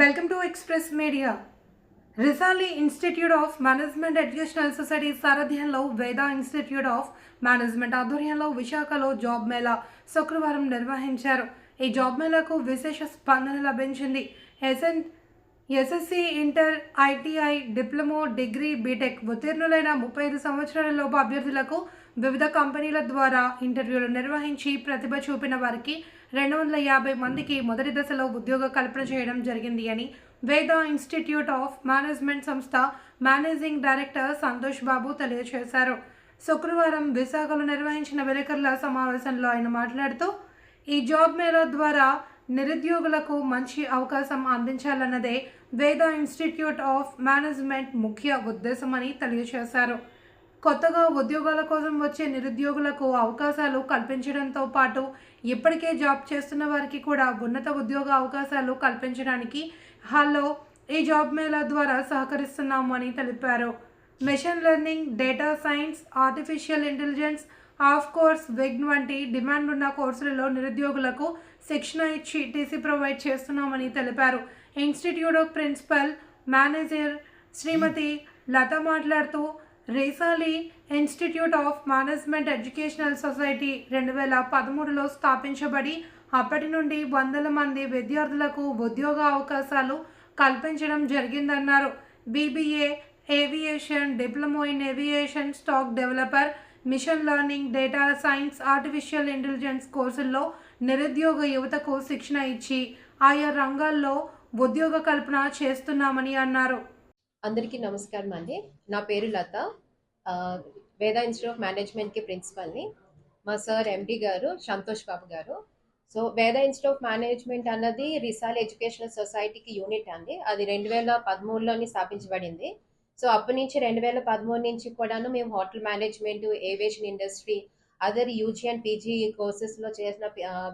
Welcome to express media Risali institute of management educational society సారథ్యంలో Veda institute of management ఆధ్వర్యంలో విశాఖలో job Mela శుక్రవారం నిర్వహించారు. ఈ జాబ్ మేళాకు విశేష స్పందన లభించింది. SN SSC inter ITI diploma degree B Tech ఉత్తీర్ణులైన ముప్పై ఐదు సంవత్సరాల లోపు అభ్యర్థులకు వివిధ కంపెనీల ద్వారా ఇంటర్వ్యూలు నిర్వహించి ప్రతిభ చూపిన వారికి రెండు వందల యాభై మందికి మొదటి దశలో ఉద్యోగ కల్పన చేయడం జరిగింది అని వేద ఇన్స్టిట్యూట్ ఆఫ్ మేనేజ్మెంట్ సంస్థ మేనేజింగ్ డైరెక్టర్ సంతోష్ బాబు తెలియజేశారు. శుక్రవారం విశాఖలో నిర్వహించిన విలేకరుల సమావేశంలో ఆయన మాట్లాడుతూ ఈ జాబ్ మేళా ద్వారా నిరుద్యోగులకు మంచి అవకాశం అందించాలన్నదే వేద ఇన్స్టిట్యూట్ ఆఫ్ మేనేజ్మెంట్ ముఖ్య ఉద్దేశమని తెలియజేశారు. కొత్తగా ఉద్యోగాల కోసం వచ్చే నిరుద్యోగులకు అవకాశాలు కల్పించడంతో పాటు ఇప్పటికే జాబ్ చేస్తున్న వారికి కూడా ఉన్నత ఉద్యోగ అవకాశాలు కల్పించడానికి హలో ఈ జాబ్ మేళా ద్వారా సహకరిస్తున్నాము అని తెలిపారు. Machine learning data science artificial intelligence of course wig వంటి డిమాండ్ ఉన్న కోర్సులలో నిరుద్యోగులకు శిక్షణ ఇచ్చి టీసీ ప్రొవైడ్ చేస్తున్నామని తెలిపారు. Institute of principal manager Shrimati Latha మాట్లాడుతూ రేసాలి institute of management educational society రెండు వేల పదమూడులో స్థాపించబడి అప్పటి నుండి వందల మంది విద్యార్థులకు ఉద్యోగ అవకాశాలు కల్పించడం జరిగిందన్నారు. BBA aviation diploma in aviation stack developer machine learning data science artificial intelligence కోర్సుల్లో నిరుద్యోగ యువతకు శిక్షణ ఇచ్చి ఆయా రంగాల్లో ఉద్యోగ కల్పన చేస్తున్నామని అన్నారు. అందరికీ నమస్కారం అండి. నా పేరు లత. వేద ఇన్స్టిట్యూట్ ఆఫ్ మేనేజ్మెంట్కి ప్రిన్సిపల్ని. మా సార్ ఎండి గారు సంతోష్ బాబు గారు. సో వేద ఇన్స్టిట్యూట్ ఆఫ్ మేనేజ్మెంట్ అన్నది రిసాల్ ఎడ్యుకేషనల్ సొసైటీకి యూనిట్ అండి. అది రెండు వేల పదమూడులోని స్థాపించబడింది. సో అప్పటి నుంచి రెండు వేల పదమూడు నుంచి కూడాను మేము hotel management aviation industry other UG and PG కోర్సెస్లో చేసిన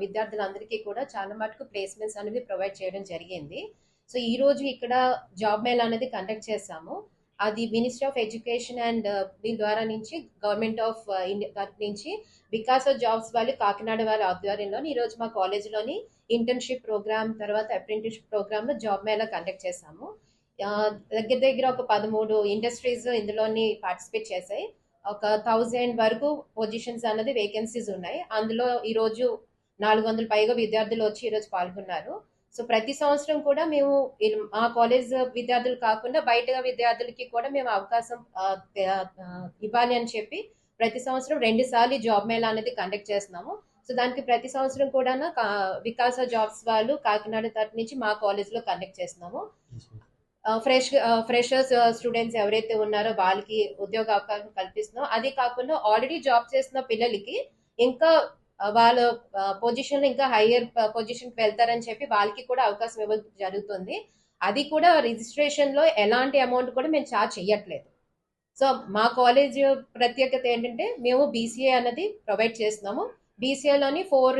విద్యార్థులందరికీ కూడా చాలా మటుకు ప్లేస్మెంట్స్ అనేవి ప్రొవైడ్ చేయడం జరిగింది. సో ఈరోజు ఇక్కడ జాబ్ మేల్ అనేది కండక్ట్ చేసాము అది మినిస్ట్రీ ఆఫ్ ఎడ్యుకేషన్ అండ్ దీని ద్వారా నుంచి గవర్నమెంట్ ఆఫ్ ఇండియా నుంచి వికాస్ ఆఫ్ జాబ్స్ వాళ్ళు కాకినాడ వాళ్ళ ఆధ్వర్యంలోని ఈరోజు మా కాలేజీలోని ఇంటర్న్షిప్ ప్రోగ్రామ్ తర్వాత అప్రెంటిస్షిప్ ప్రోగ్రామ్లో జాబ్ మేళ కండక్ట్ చేశాము. దగ్గర దగ్గర ఒక పదమూడు ఇండస్ట్రీస్ ఇందులోని పార్టిసిపేట్ చేశాయి. ఒక థౌజండ్ వరకు పొజిషన్స్ అన్నది వేకెన్సీస్ ఉన్నాయి. అందులో ఈరోజు నాలుగు వందల పైగా విద్యార్థులు వచ్చి ఈరోజు పాల్గొన్నారు. సో ప్రతి సంవత్సరం కూడా మేము మా కాలేజ్ విద్యార్థులు కాకుండా బయట విద్యార్థులకి కూడా మేము అవకాశం ఇవ్వాలి అని చెప్పి ప్రతి సంవత్సరం రెండు సార్లు జాబ్ మేళా అనేది కండక్ట్ చేస్తున్నాము. సో దానికి ప్రతి సంవత్సరం కూడా వికాస జాబ్స్ వాళ్ళు కాకినాడ తరఫు నుంచి మా కాలేజ్లో కండక్ట్ చేస్తున్నాము. ఫ్రెష్ ఫ్రెషర్స్ స్టూడెంట్స్ ఎవరైతే ఉన్నారో వాళ్ళకి ఉద్యోగ అవకాశం కల్పిస్తున్నాం. అది కాకుండా ఆల్రెడీ జాబ్ చేస్తున్న పిల్లలకి ఇంకా వాళ్ళ పొజిషన్ ఇంకా హయ్యర్ పొజిషన్కి వెళ్తారని చెప్పి వాళ్ళకి కూడా అవకాశం ఇవ్వడం జరుగుతుంది. అది కూడా రిజిస్ట్రేషన్లో ఎలాంటి అమౌంట్ కూడా మేము చార్జ్ చెయ్యట్లేదు. సో మా కాలేజ్ ప్రత్యేకత ఏంటంటే మేము బీసీఏ అనేది ప్రొవైడ్ చేస్తున్నాము. బీసీఏలోని ఫోర్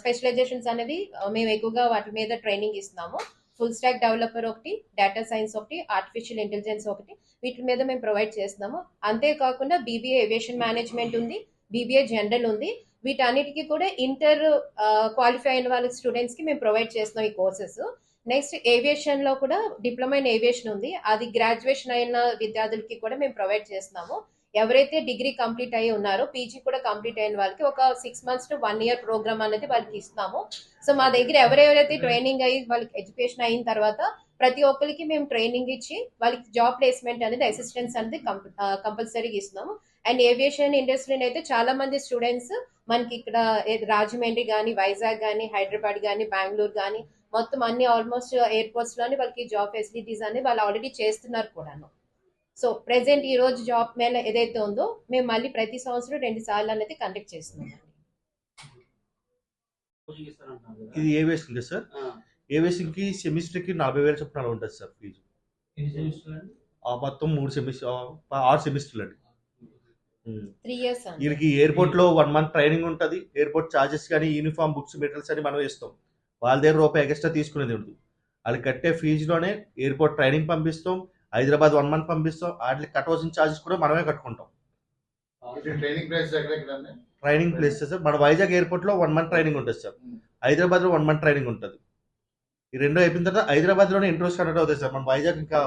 స్పెషలైజేషన్స్ అనేవి మేము ఎక్కువగా వాటి మీద ట్రైనింగ్ ఇస్తున్నాము. ఫుల్ స్టాక్ డెవలపర్ ఒకటి డేటా సైన్స్ ఒకటి ఆర్టిఫిషియల్ ఇంటెలిజెన్స్ ఒకటి వీటి మీద మేము ప్రొవైడ్ చేస్తున్నాము. అంతేకాకుండా బీబీఏ ఏవియేషన్ మేనేజ్మెంట్ ఉంది బీబీఏ జనరల్ ఉంది. వీటన్నిటికీ కూడా ఇంటర్ క్వాలిఫై అయిన వాళ్ళ స్టూడెంట్స్కి మేము ప్రొవైడ్ చేస్తున్నాం ఈ కోర్సెస్ నెక్స్ట్ ఏవియేషన్లో కూడా డిప్లొమా ఇన్ ఏవియేషన్ ఉంది. అది గ్రాడ్యుయేషన్ అయిన విద్యార్థులకి కూడా మేము ప్రొవైడ్ చేస్తున్నాము. ఎవరైతే డిగ్రీ కంప్లీట్ అయ్యి ఉన్నారో పీజీ కూడా కంప్లీట్ అయిన వాళ్ళకి ఒక six months to one year program అనేది వాళ్ళకి ఇస్తాము సో మా దగ్గర ఎవరెవరైతే ట్రైనింగ్ అయ్యి వాళ్ళకి ఎడ్యుకేషన్ అయిన తర్వాత ప్రతి ఒక్కరికి మేము ట్రైనింగ్ ఇచ్చి వాళ్ళకి జాబ్ ప్లేస్మెంట్ అనేది అసిస్టెన్స్ అనేది కంపల్సరీగా ఇస్తున్నాము. అండ్ ఏవియేషన్ ఇండస్ట్రీని అయితే చాలా మంది స్టూడెంట్స్ మనకి ఇక్కడ రాజమండ్రి కానీ వైజాగ్ కానీ హైదరాబాద్ కానీ బెంగళూరు కానీ మొత్తం అన్ని ఆల్మోస్ట్ ఎయిర్పోర్ట్స్లోని వాళ్ళకి జాబ్ ఫెసిలిటీస్ అని వాళ్ళు ఆల్రెడీ చేస్తున్నారు కూడాను. సో ప్రెసెంట్ ఈ రోజు జాబ్ మేళ ఏదైతే ఉందో మేము మళ్ళీ ప్రతి సంవత్సరం రెండు సార్లు అనేది కండక్ట్ చేస్తున్నాం ఇది ఏ వేసింగ్ సార్. ఏ వేసింగ్కి సెమిస్టర్కి నలభై వేల చొప్పున అలా ఉంటుంది సార్ ఫీజు. మొత్తం మూడు సెమిస్టర్ ఆరు సెమిస్టర్లు అండి. త్రీ ఇయర్స్ అండి వీళ్ళకి ఎయిర్పోర్ట్లో వన్ మంత్ ట్రైనింగ్ ఉంటుంది. ఎయిర్పోర్ట్ చార్జెస్ కానీ యూనిఫామ్ బుక్స్ మెటీరియల్స్ అని మనం ఇస్తాం వాళ్ళ దగ్గర రూపాయి ఎక్స్ట్రా తీసుకునేది ఉండదు. వాళ్ళు కట్టే ఫీజులోనే ఎయిర్పోర్ట్ ట్రైనింగ్ పంపిస్తాం. హైదరాబాద్ వన్ మంత్ పంపిస్తాం. వాటికి కట్టవలసిన చార్జెస్ కూడా మనమే కట్టుకుంటాం. ట్రైనింగ్ ప్లేస్ సార్ మన వైజాగ్ ఎయిర్పోర్ట్లో వన్ మంత్ ట్రైనింగ్ ఉంటుంది సార్ హైదరాబాద్లో వన్ మంత్ ట్రైనింగ్ ఉంటుంది. ఈ రెండు అయిపోయిన తర్వాత హైదరాబాద్లోనే ఇంటర్వ్యూస్ కండక్ట్ అవుతాయి సార్ మన వైజాగ్ ఇంకా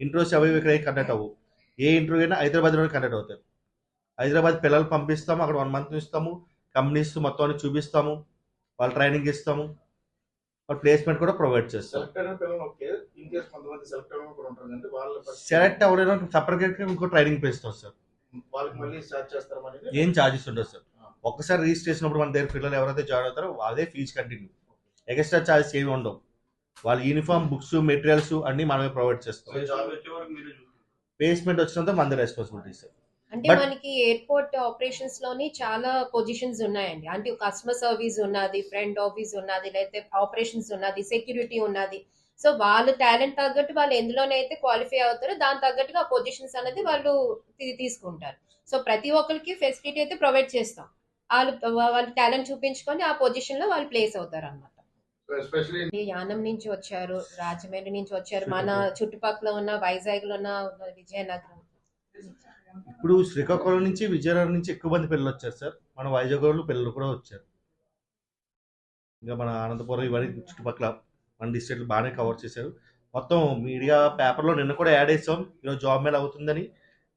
ఇంటర్వ్యూస్ అవి ఇక్కడ కండక్ట్ అవ్వు. ఏ ఇంటర్వ్యూ అయినా హైదరాబాద్లోనే కండక్ట్ అవుతాయి. హైదరాబాద్ పిల్లలు పంపిస్తాము అక్కడ వన్ మంత్ ఇస్తాము. కంపెనీస్ మొత్తం చూపిస్తాము. వాళ్ళు ట్రైనింగ్ ఇస్తాము. వాళ్ళు ప్లేస్మెంట్ కూడా ప్రొవైడ్ చేస్తాం సెలెక్ట్ అవ్వడానికి సపరేట్ ఇంకో ట్రైనింగ్ ఇస్తాం సార్. చేస్తారు ఏం ఛార్జెస్ ఉండదు సార్. ఒక్కసారి రిజిస్ట్రేషన్ అప్పుడు మన దగ్గర పిల్లలు ఎవరైతే జాయిన్ అవుతారో అదే ఫీజు కంటిన్యూ ఎక్స్ట్రా ఛార్జెస్ ఏమి ఉండవు. వాళ్ళ యూనిఫామ్ బుక్స్ మెటీరియల్స్ అన్ని మనమే ప్రొవైడ్ చేస్తాం. ప్లేస్మెంట్ వచ్చినంత మన రెస్పాన్సిబిలిటీ సార్. అంటే మనకి ఎయిర్పోర్ట్ ఆపరేషన్స్లోని చాలా పొజిషన్స్ ఉన్నాయండి. అంటే కస్టమర్ సర్వీస్ ఉన్నది ఫ్రంట్ ఆఫీస్ ఉన్నది లేకపోతే ఆపరేషన్స్ ఉన్నది సెక్యూరిటీ ఉన్నది. సో వాళ్ళ టాలెంట్ తగ్గట్టు వాళ్ళు ఎందులోనైతే క్వాలిఫై అవుతారో దాని తగ్గట్టుగా ఆ పొజిషన్స్ అనేది వాళ్ళు తీసుకుంటారు. సో ప్రతి ఒక్కరికి ఫెసిలిటీ అయితే ప్రొవైడ్ చేస్తాం. వాళ్ళు వాళ్ళ టాలెంట్ చూపించుకొని ఆ పొజిషన్లో వాళ్ళు ప్లేస్ అవుతారు అన్నమాట యానం నుంచి వచ్చారు రాజమండ్రి నుంచి వచ్చారు మన చుట్టుపక్కల ఉన్న వైజాగ్లో ఉన్న విజయనగరం. ఇప్పుడు శ్రీకాకుళం నుంచి విజయనగరం నుంచి ఎక్కువ మంది పిల్లలు వచ్చారు సార్. మన వైజాగ్ వాళ్ళు పిల్లలు కూడా వచ్చారు. ఇంకా మన అనంతపురం ఇవన్నీ చుట్టుపక్కల మన డిస్ట్రిక్ట్లు బాగానే కవర్ చేశారు. మొత్తం మీడియా పేపర్లో నిన్న కూడా యాడ్ చేసాం. ఈరోజు జాబ్ మేళ అవుతుందని.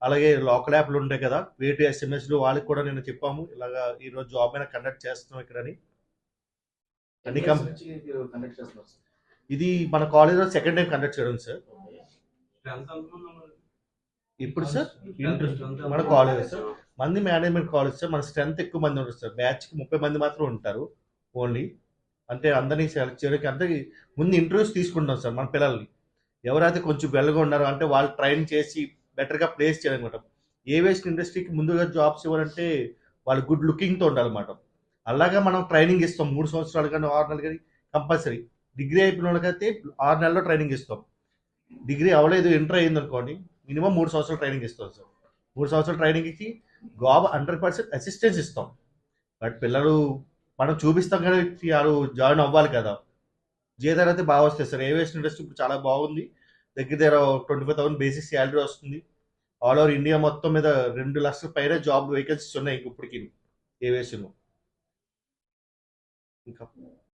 అలాగే లోకల్ యాప్లు ఉంటాయి కదా వేటు ఎస్ఎంఎస్లు వాళ్ళకి కూడా నిన్న చెప్పాము. ఇలాగా ఈరోజు జాబ్ మేళ కండక్ట్ చేస్తున్నాం ఇక్కడని. అన్ని. ఇది మన కాలేజ్లో సెకండ్ టైం కండక్ట్ చేయడం సార్. ఇప్పుడు సార్? ఇంటర్ మన కాలేజ్ సార్. మంది మేనేజ్మెంట్ కాలేజ్ సార్ మన స్ట్రెంత్ ఎక్కువ మంది ఉంటారు సార్. బ్యాచ్కి ముప్పై మంది మాత్రం ఉంటారు ఓన్లీ అంటే అందరినీ సెలెక్ట్ చేయడానికి అందరికి ముందు ఇంటర్వ్యూస్ తీసుకుంటాం సార్ మన పిల్లల్ని. ఎవరైతే కొంచెం వెల్గా ఉన్నారో అంటే వాళ్ళు ట్రైన్ చేసి బెటర్గా ప్లేస్ చేయాలన్నమాట. ఏవియేషన్ ఇండస్ట్రీకి ముందుగా జాబ్స్ ఇవ్వాలంటే వాళ్ళు గుడ్ లుకింగ్తో ఉండాలన్నమాట. అలాగా మనం ట్రైనింగ్ ఇస్తాం. మూడు సంవత్సరాలు కానీ ఆరు నెలలు కానీ కంపల్సరీ డిగ్రీ అయిపోయిన వాళ్ళకైతే ఆరు నెలల్లో ట్రైనింగ్ ఇస్తాం. డిగ్రీ అవ్వలేదు ఇంటర్ అయింది అనుకోండి మినిమం మూడు సంవత్సరాలు ట్రైనింగ్ ఇస్తాం సార్. మూడు సంవత్సరాలు ట్రైనింగ్ ఇచ్చి జాబ్ హండ్రెడ్ పర్సెంట్ అసిస్టెన్స్ ఇస్తాం. బట్ పిల్లలు మనం చూపిస్తాం కదా వాళ్ళు జాయిన్ అవ్వాలి కదా. జీతాలు అయితే బాగా వస్తాయి సార్. ఏవియేషన్ ఇండస్ట్రీ ఇప్పుడు చాలా బాగుంది. దగ్గర దగ్గర twenty five thousand basic salary వస్తుంది. ఆల్ ఓవర్ ఇండియా మొత్తం మీద రెండు లక్షల పైన జాబ్ వేకెన్సీస్ ఉన్నాయి ఇంక ఇప్పటికి. ఏవియేషన్. ఇంకా